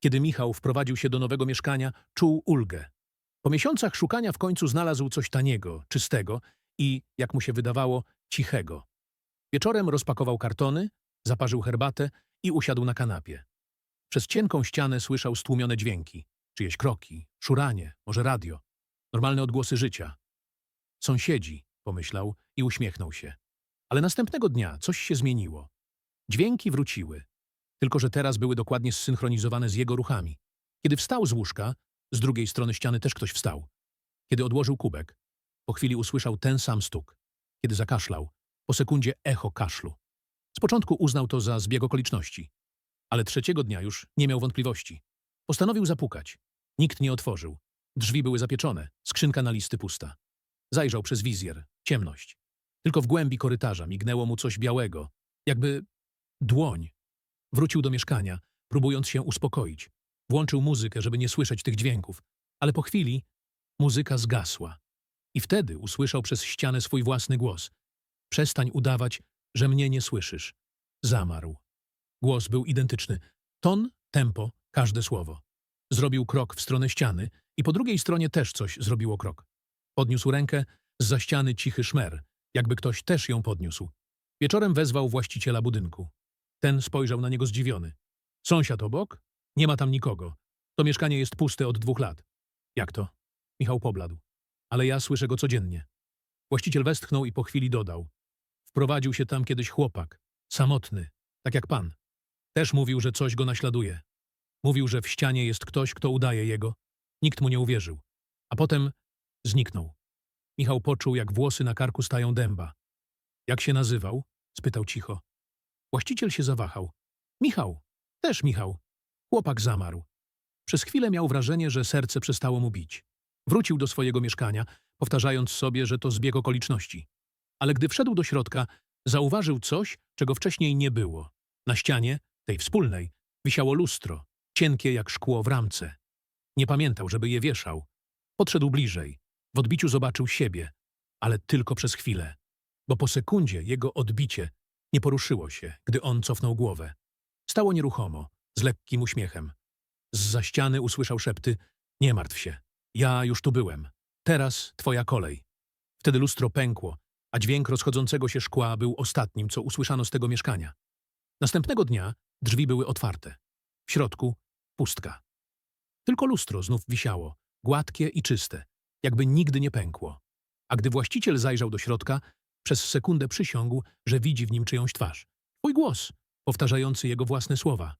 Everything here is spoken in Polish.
Kiedy Michał wprowadził się do nowego mieszkania, czuł ulgę. Po miesiącach szukania w końcu znalazł coś taniego, czystego i, jak mu się wydawało, cichego. Wieczorem rozpakował kartony, zaparzył herbatę i usiadł na kanapie. Przez cienką ścianę słyszał stłumione dźwięki, czyjeś kroki, szuranie, może radio, normalne odgłosy życia. Sąsiedzi, pomyślał i uśmiechnął się. Ale następnego dnia coś się zmieniło. Dźwięki wróciły, tylko że teraz były dokładnie zsynchronizowane z jego ruchami. Kiedy wstał z łóżka, z drugiej strony ściany też ktoś wstał. Kiedy odłożył kubek, po chwili usłyszał ten sam stuk. Kiedy zakaszlał, po sekundzie echo kaszlu. Z początku uznał to za zbieg okoliczności, ale trzeciego dnia już nie miał wątpliwości. Postanowił zapukać. Nikt nie otworzył. Drzwi były zapieczone, skrzynka na listy pusta. Zajrzał przez wizjer, ciemność. Tylko w głębi korytarza mignęło mu coś białego, jakby dłoń. Wrócił do mieszkania, próbując się uspokoić. Włączył muzykę, żeby nie słyszeć tych dźwięków, ale po chwili muzyka zgasła. I wtedy usłyszał przez ścianę swój własny głos. Przestań udawać, że mnie nie słyszysz. Zamarł. Głos był identyczny. Ton, tempo, każde słowo. Zrobił krok w stronę ściany i po drugiej stronie też coś zrobiło krok. Podniósł rękę, z ściany cichy szmer, jakby ktoś też ją podniósł. Wieczorem wezwał właściciela budynku. Ten spojrzał na niego zdziwiony. Sąsiad obok? Nie ma tam nikogo. To mieszkanie jest puste od dwóch lat. Jak to? Michał pobladł. Ale ja słyszę go codziennie. Właściciel westchnął i po chwili dodał. Wprowadził się tam kiedyś chłopak. Samotny. Tak jak pan. Też mówił, że coś go naśladuje. Mówił, że w ścianie jest ktoś, kto udaje jego. Nikt mu nie uwierzył. A potem zniknął. Michał poczuł, jak włosy na karku stają dęba. Jak się nazywał? spytał cicho. Właściciel się zawahał. Michał. Też Michał. Chłopak zamarł. Przez chwilę miał wrażenie, że serce przestało mu bić. Wrócił do swojego mieszkania, powtarzając sobie, że to zbieg okoliczności. Ale gdy wszedł do środka, zauważył coś, czego wcześniej nie było. Na ścianie, tej wspólnej, wisiało lustro, cienkie jak szkło w ramce. Nie pamiętał, żeby je wieszał. Podszedł bliżej. W odbiciu zobaczył siebie, ale tylko przez chwilę, bo po sekundzie jego odbicie nie poruszyło się, gdy on cofnął głowę. Stało nieruchomo, z lekkim uśmiechem. Z ściany usłyszał szepty – nie martw się, ja już tu byłem. Teraz twoja kolej. Wtedy lustro pękło, a dźwięk rozchodzącego się szkła był ostatnim, co usłyszano z tego mieszkania. Następnego dnia drzwi były otwarte. W środku pustka. Tylko lustro znów wisiało, gładkie i czyste, jakby nigdy nie pękło. A gdy właściciel zajrzał do środka, przez sekundę przysiągł, że widzi w nim czyjąś twarz. Twój głos, powtarzający jego własne słowa.